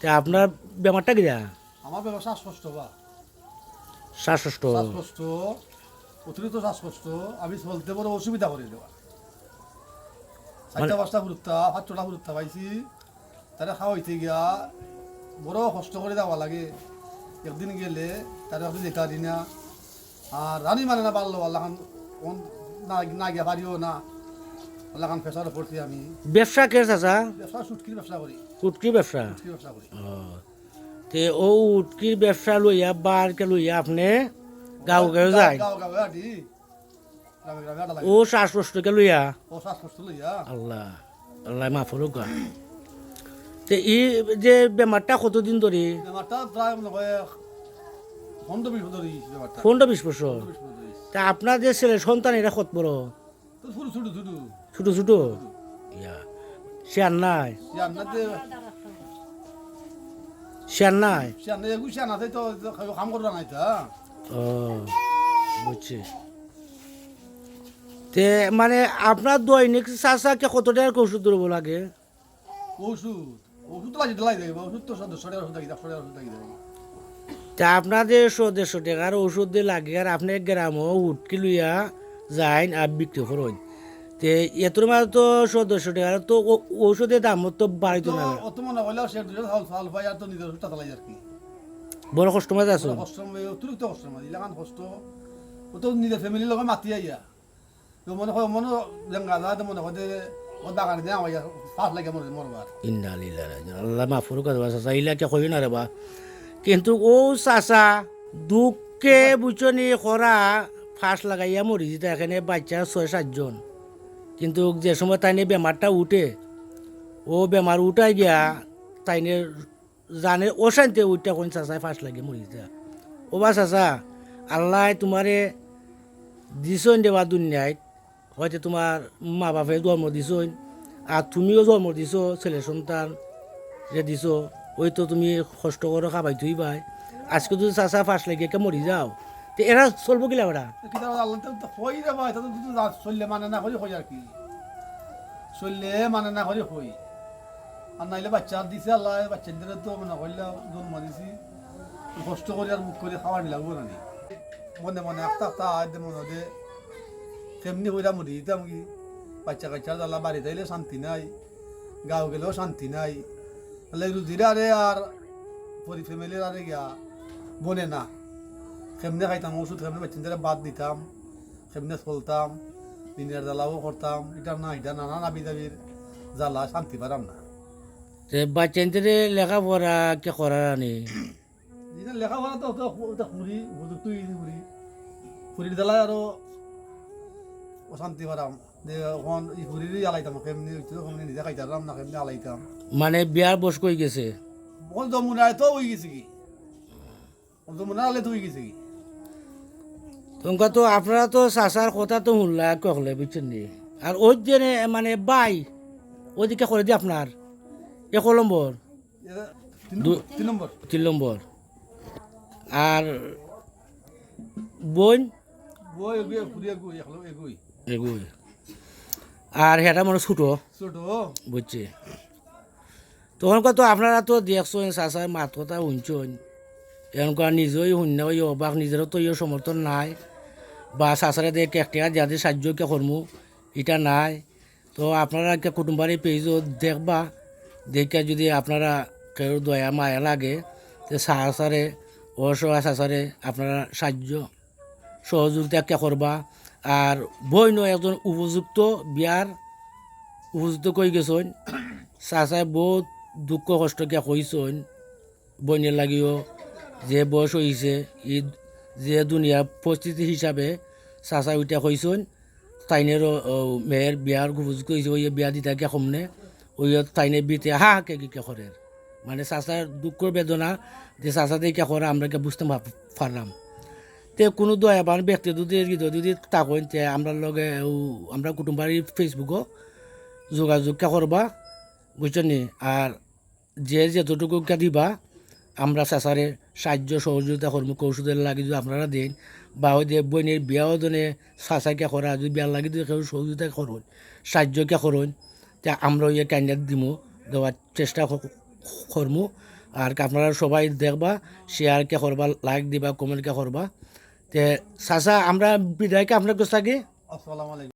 তা আপনার বেমারটা কিরা আমার ব্যবসা শ্বাসকষ্ট বা। শ্বাসকষ্ট। শ্বাসকষ্ট অতিরিক্ত শ্বাসকষ্ট আমি চলতে বড় অসুবিধা করে দেওয়া। চারটা পাঁচটা সাতটা পাইছি তারা খাওয়াইতে গিয়া বড় কষ্ট করে দেওয়া লাগে। একদিন গেলে তারা আপনি দেখা দি না আর রানি মানে না পারল আল্লাহ না না গিয়া পারিও না। পড়ছি আমি। ব্যবসা কে চাচা? ব্যবসা সুটকির ব্যবসা করি। উটকির ব্যবসা? সুটকির ব্যবসা করি। ও তে ও উটকির ব্যবসা লইয়া বারকে লইয়া আপনি গাঁও গাঁও যায়? গাঁও গাঁও ও শ্বাসকষ্টকে লইয়া? ও শ্বাসকষ্ট লইয়া। আল্লাহ আল্লাহ মাফ তে ই যে বেমারটা কতদিন ধরে? প্রায় মনে হয় পনেরো বিশ বছর। তা আপনার যে ছেলে সন্তান এটা কত বড়? ছোটো ছোটো ইয়া সে নাই? আর নাই ও বুঝছি। তে মানে আপনার দৈনিক চাষাকে কত টাকার ওষুধ ধরবো লাগে? ওষুধ ওষুধ তো লাগে দেবে ওষুধ তো সদস্য ওষুধ লাগি একশো ওষুধ লাগি তা আপনাদের দেড়শো টাকার ওষুধ দিয়ে লাগে আর আপনি গ্রামও উটকি লইয়া যাইন আর বিক্রি করুন তে এতর মাঝে তো চোদ্দশো টাকার তো ওষুধের দাম তো বাড়িতো না। অত মনে হইলেও সে দুজন হাল ফাল পাই আর তো নিজের ওষুধটা চালাই আর কি। বড় কষ্ট মাঝে আছো? কষ্ট অতিরিক্ত কষ্ট মানে ইলাকান কষ্ট। ও তো নিজের ফ্যামিলির লগত মাতি আইয়া। তো মনে হয় মনে লেঙ্গা যায় মনে হয় ও বাগানে দেওয়া হইয়া পাঁচ লাগে মরে মরবার। ইন্না লিল্লাহ। আল্লাহ মাফুর কথা চাচা ইলাকে কই না রে বা। কিন্তু ও চাচা দুঃখে বুঝনি করা ফাঁস লাগাইয়া মরি, যেটা এখানে বাচ্চা ছয় সাতজন কিন্তু যে সময় তাইনে বেমারটা উঠে, ও বেমার উঠাই গিয়া তাইনে জানে অশান্তি উঠটা কোন চাচায় ফাঁস লাগে মরি যা ও বা চাচা, আল্লাহ তোমারে দিছন দেবা দুনিয়ায়, হয়তো তোমার মা বাপে জন্ম দিছন, আর তুমিও জন্ম দিছো, ছেলে সন্তান যে দিছো, ওই তো তুমি কষ্ট করে খাবাই তুই ভাই আজকে যদি চাচা ফাঁস লাগে কে মরি যাও তো এরা চলবো কিলা ওরা কিতা আল্লাহ তো হই রে ভাই তো চললে মানে না করি হই আর কি। চললে মানে না করি হই। আর নাইলে বাচ্চা দিছে আল্লাহ, বাচ্চাদের তো মানে হইলে, জন্ম দিছি। কষ্ট করে আর মুখ করে খাওয়ার লাগবো না মনে মনে একটা একটা আয় মনে দে। তেমনি হইরা মরি দিতাম কি। বাচ্চা কাচ্চার জ্বালা, বাড়ি তাইলে শান্তি নাই। গাঁও গেলেও শান্তি নাই। তাহলে রুজির আরে আর, পরি ফ্যামিলির আরে গিয়া বনে না। কেমনে খাইতাম ওষুধ কেমনে বাচ্চাদের বাদ দিতাম কেমনে চলতাম দিনের জ্বালাও করতাম এটা না এটা নানা নাবি দাবির জ্বালা শান্তি পারাম না তে বাচ্চাদের লেখাপড়া কে করার আনি লেখাপড়া তো খুঁড়ি উপযুক্ত খুঁড়ি খুঁড়ির জ্বালায় আরও অশান্তি পারাম মানে বিয়ার বস কই গেছে যমুনায় তো হয়ে গেছে কি যমুনা আলে তো হয়ে গেছে কি তোমাকে তো আপনারা তো চাচার কথা তো শুনলা কখলে বুঝছেন নি? আর ওই যে মানে বাই ওইদিকে করে দি আপনার এ কলম্বর এটা তিন দু- নম্বর- তিন নম্বর আর বই এগুই আর হেটা মানে ছোটো। ছোট। বুঝছি তখন তো আপনারা তো দেখছেন চাচার মাত কথা শুনছেন। এনকা নিজেই শূন্য অবাক নিজেরও তো ইয়ে সমর্থন নাই। বা চাচারে দিয়ে কেক টেকা যাদের সাহায্য কে করমু, এটা নাই। তো আপনারা কে কুটুম্বারি পেজও দেখবা, দেখে যদি আপনারা কেউ দয়া, মায়া লাগে তো চাচারে অসহায় চাচারে আপনারা সাহায্য, সহযোগিতা কে করবা। আর বইন একজন উপযুক্ত বিয়ার উপযুক্ত কই গেছন চাচাই বহুত দুঃখ কষ্টকে কইছন, বইনের লাগিও যে বয়স হয়েছে ই যে দুনিয়ার পরিস্থিতি হিসাবে চাচা উঠা কইছন তাইনের মেয়ের বিয়ার উপযুক্ত হয়েছে ওই বিয়া দিতাকে কমনে ওই তাইনে বিতে হা কি, কে করে মানে চাচার দুঃখর বেদনা যে চাচা দিয়ে করে আমরা কে বুঝতে পারলাম তে কোনো দয়াবান ব্যক্তি যদি যদি তাকইন তে আমরা লগে আমরা কুটুম্বারি ফেসবুকও যোগাযোগ কে করবা বুঝছেন আর যে যতটুকু কে দিবা, আমরা চেঁচারে সাহায্য সহযোগিতা করব কৌশলের লাগি যদি আপনারা দেন, বা ওই যে বইনের বিয়াও দনে চাচাকে করা, যদি বিয়ার লাগি যদি সহযোগিতা করুন সাহায্যকে করুন, তে আমরা ইয়ে ক্যান্ডিডেট দিমু, দেওয়ার চেষ্টা করমু। আর আপনারা সবাই দেখবা শেয়ার কে করবা লাইক দিবা কমেন্ট কে করবা। তে চাচা, আমরা বিদায়কে আপনার কাছ আসসালামু আলাইকুম।